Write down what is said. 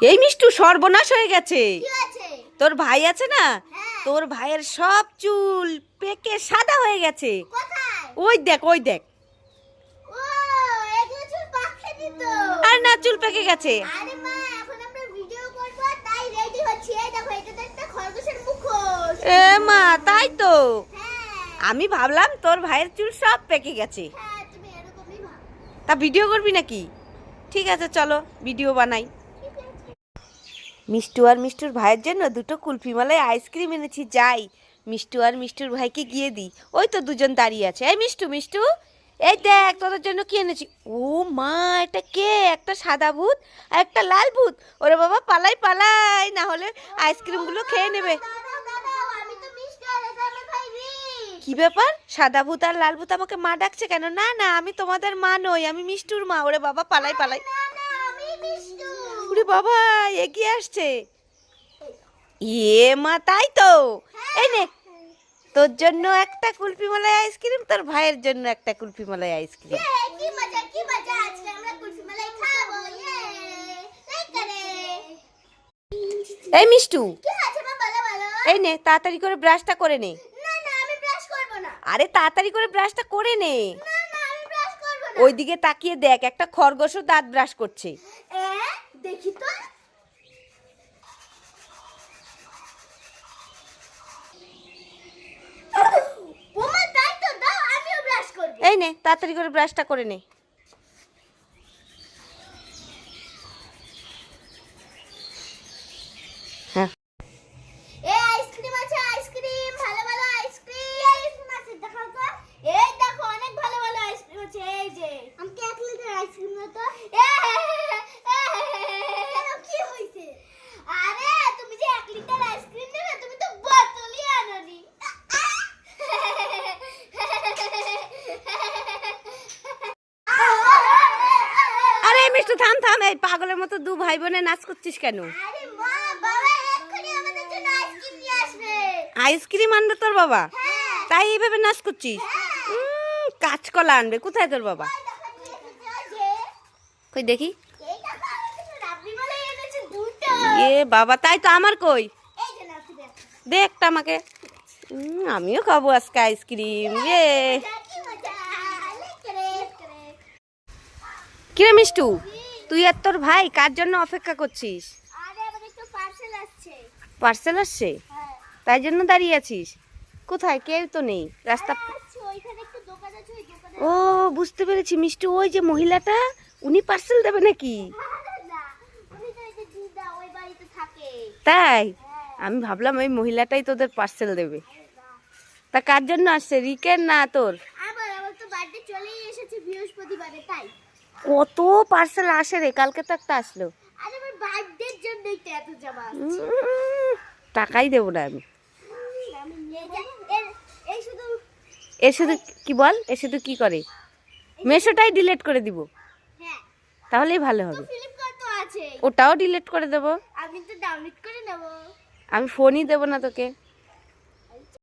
এই মিষ্টু সর্বনাশ হয়ে গেছে। তোর ভাই আছে না? হ্যাঁ। তোর ভাইয়ের সব চুল পেকে সাদা হয়ে গেছে। ওই দেখ ওই দেখ। আর না চুল পেকে গেছে। এ মা তাই তো। হ্যাঁ। আমি ভাবলাম তোর ভাইয়ের চুল সব পেকে গেছে। হ্যাঁ তা ভিডিও করবি নাকি? ঠিক আছে চলো ভিডিও বানাই। মিষ্টু আর মিষ্টুর ভাইয়ের জন্য দুটো কুলফি মালাই আইসক্রিম এনেছি, যাই। মিষ্টু আর মিষ্টুর ভাইকে গিয়ে দিই। ওই তো দুজন দাঁড়িয়ে আছে। এই মিষ্টু মিষ্টু, এই দেখ তোদের জন্য কি এনেছি? ও মা, এটা কে? একটা সাদা ভূত আর একটা লাল ভূত। ওরে বাবা, পালাই পালাই, না হলে আইসক্রিমগুলো খেয়ে নেবে। কি ব্যাপার? সাদা ভূত আর লাল ভূত আমাকে মা ডাকছে কেন? না না, আমি তোমাদের মা নই, আমি মিষ্টুর মা। ওরে বাবা, পালাই পালাই। ওরে বাবা এগিয়ে আসছে। ইয়ে মা তাই তো। এই নে তোর জন্য একটা কুলফি মালাই আইসক্রিম তোর ভাইয়ের জন্য একটা কুলফি মালাই আইসক্রিম। ইয়ে করে এই মিষ্টু এই নে তাড়াতাড়ি করে ব্রাশটা করে নে। আরে তাড়াতাড়ি করে ব্রাশটা করে নে। ওইদিকে তাকিয়ে দেখ একটা খরগোশও দাঁত ব্রাশ করছে। দেখি তো এই নে তাড়াতাড়ি করে ব্রাশটা করে নে হ্যাঁ এ আইসক্রিম আছে আইসক্রিম ভালো ভালো আইসক্রিম আইসক্রিম আছে দেখাও তো এই দেখো অনেক ভালো ভালো আইসক্রিম আছে এই যে আমাকে এক লিটার আইসক্রিম দাও তো এ, কেন কি হইছে আরে তুমি যে এক লিটার আইসক্রিম নেবে তুমি তো বোতলই আনোনি মিষ্টু থাম থাম এই পাগলের মতো দু ভাই বোনে নাচ করছিস কেন? আইসক্রিম আনবে তোর বাবা? হ্যাঁ। তাই এইভাবে নাচ করছিস? উম, কাঁচকলা আনবে কোথায় তোর বাবা? দেখো। কই দেখি? দেখো এ বাবা তাই তো আমার কই? তুমি একটা। দে একটা আমাকে। আমিও খাব আজকে আইসক্রিম ইয়ে। করে, করে। কিরে মিষ্টু? তুই আর তোর ভাই কার জন্য অপেক্ষা করছিস? পার্সেল আসছে। হ্যাঁ। তাই জন্য দাঁড়িয়ে আছিস? কোথায়? কেউ তো নেই। রাস্তা ও বুঝতে পেরেছি। মিষ্টি ওই যে মহিলাটা উনি পার্সেল দেবে নাকি? তাই? হ্যাঁ। আমি ভাবলাম ওই মহিলাটাই তোদের পার্সেল দেবে। তা কার জন্য আসছে? রিকের না তোর? আমার আমার তো বার্থডে চলেই এসেছে বৃহস্পতিবারে তাই। কত পার্সেল আসে রে? কালকে তো একটা আসলো। টাকাই দেবো না আমি। যাই শুধু কি বল? এর শুধু কি করে? মেশোটাই ডিলেট করে দিব। হ্যাঁ। তাহলেই ভালো হবে। ওটাও ডিলেট করে দেবো। আমি তো ডাউনলোড করে নেব। আমি ফোনই দেবো না তোকে।